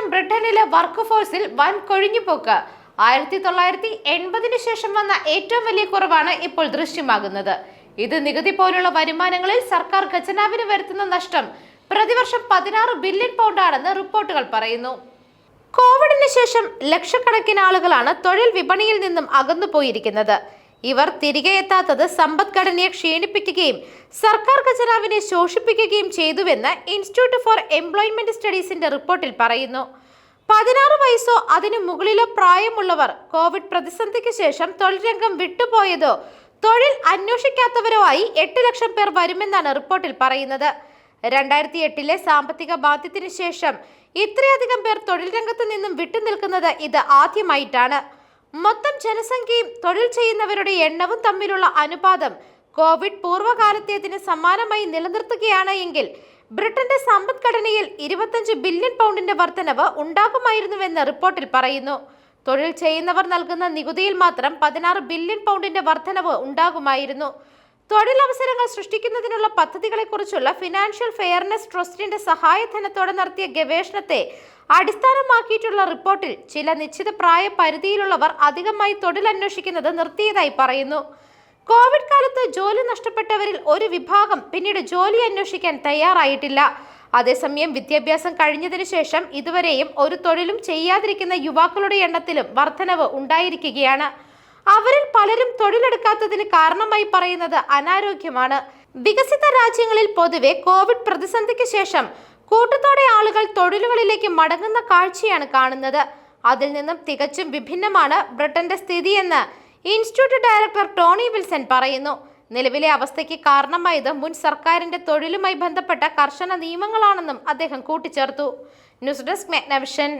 ശേഷം ബ്രിട്ടനിലെ വർക്ക് ഫോഴ്സിൽ വൻ കൊഴിഞ്ഞുപോക്ക്. ആയിരത്തി തൊള്ളായിരത്തി എൺപതിനു ശേഷം വന്ന ഏറ്റവും വലിയ കുറവാണ് ഇപ്പോൾ ദൃശ്യമാകുന്നത്. ഇത് നികുതി പോലുള്ള വരുമാനങ്ങളിൽ സർക്കാർ ഖജനാവിന് വരുത്തുന്ന നഷ്ടം പ്രതിവർഷം പതിനാറ് ബില്യൺ പൗണ്ടാണെന്ന് റിപ്പോർട്ടുകൾ പറയുന്നു. കോവിഡിന് ശേഷം ലക്ഷക്കണക്കിന് ആളുകളാണ് തൊഴിൽ വിപണിയിൽ നിന്നും അകന്നു അകന്നുപോയിരിക്കുന്നത്. ഇവർ തിരികെ എത്താത്തത് സമ്പദ്ഘടനയെ ക്ഷീണിപ്പിക്കുകയും സർക്കാർ ഖജനാവിനെ ശോഷിപ്പിക്കുകയും ചെയ്തുവെന്ന് ഇൻസ്റ്റിറ്റ്യൂട്ട് ഫോർ എംപ്ലോയ്മെന്റ് സ്റ്റഡീസിന്റെ റിപ്പോർട്ടിൽ പറയുന്നു. പതിനാറ് വയസ്സോ അതിനു മുകളിലോ പ്രായമുള്ളവർ കോവിഡ് പ്രതിസന്ധിക്ക് ശേഷം തൊഴിൽ രംഗം വിട്ടുപോയതോ തൊഴിൽ അന്വേഷിക്കാത്തവരോ ആയി എട്ട് ലക്ഷം പേർ വരുമെന്നാണ് റിപ്പോർട്ടിൽ പറയുന്നത്. രണ്ടായിരത്തി എട്ടിലെ സാമ്പത്തിക ബാധ്യത്തിന് ശേഷം ഇത്രയധികം പേർ തൊഴിൽ രംഗത്ത് നിന്നും വിട്ടുനിൽക്കുന്നത് ഇത് ആദ്യമായിട്ടാണ്. മൊത്തം ജനസംഖ്യയും തൊഴിൽ ചെയ്യുന്നവരുടെ എണ്ണവും തമ്മിലുള്ള അനുപാതം കോവിഡ് പൂർവകാലത്തേതിന് സമാനമായി നിലനിർത്തുകയാണ് എങ്കിൽ ബ്രിട്ടന്റെ സമ്പദ്ഘടനയിൽ ഇരുപത്തഞ്ച് ബില്യൺ പൗണ്ടിന്റെ വർധനവ് ഉണ്ടാകുമായിരുന്നുവെന്ന് റിപ്പോർട്ടിൽ പറയുന്നു. തൊഴിൽ ചെയ്യുന്നവർ നൽകുന്ന നികുതിയിൽ മാത്രം പതിനാറ് ബില്യൺ പൗണ്ടിന്റെ വർധനവ് ഉണ്ടാകുമായിരുന്നു. തൊഴിലവസരങ്ങൾ സൃഷ്ടിക്കുന്നതിനുള്ള പദ്ധതികളെക്കുറിച്ചുള്ള ഫിനാൻഷ്യൽ ഫെയർനെസ് ട്രസ്റ്റിന്റെ സഹായധനത്തോടെ നടത്തിയ ഗവേഷണത്തെ അടിസ്ഥാനമാക്കിയിട്ടുള്ള റിപ്പോർട്ടിൽ ചില നിശ്ചിത പ്രായ പരിധിയിലുള്ളവർ അധികമായി തൊഴിലന്വേഷിക്കുന്നത് നിർത്തിയതായി പറയുന്നു. കോവിഡ് കാലത്ത് ജോലി നഷ്ടപ്പെട്ടവരിൽ ഒരു വിഭാഗം പിന്നീട് ജോലി അന്വേഷിക്കാൻ തയ്യാറായിട്ടില്ല. അതേസമയം വിദ്യാഭ്യാസം കഴിഞ്ഞതിനു ശേഷം ഇതുവരെയും ഒരു തൊഴിലും ചെയ്യാതിരിക്കുന്ന യുവാക്കളുടെ എണ്ണത്തിലും വർധനവ് ഉണ്ടായിരിക്കുകയാണ്. അവരിൽ പലരും തൊഴിലെടുക്കാത്തതിന് കാരണമായി പറയുന്നത് അനാരോഗ്യമാണ്. വികസിത രാജ്യങ്ങളിൽ പൊതുവെ കോവിഡ് പ്രതിസന്ധിക്ക് ശേഷം കൂട്ടത്തോടെ ആളുകൾ തൊഴിലുകളിലേക്ക് മടങ്ങുന്ന കാഴ്ചയാണ് കാണുന്നത്. അതിൽ നിന്നും തികച്ചും വിഭിന്നമാണ് ബ്രിട്ടന്റെ സ്ഥിതിയെന്ന് ഇൻസ്റ്റിറ്റ്യൂട്ട് ഡയറക്ടർ ടോണി വിൽസൺ പറയുന്നു. നിലവിലെ അവസ്ഥയ്ക്ക് കാരണമായത് മുൻ സർക്കാരിന്റെ തൊഴിലുമായി ബന്ധപ്പെട്ട കർശന നിയമങ്ങളാണെന്നും അദ്ദേഹം കൂട്ടിച്ചേർത്തു. News desk മെഗ്നവിഷൻ.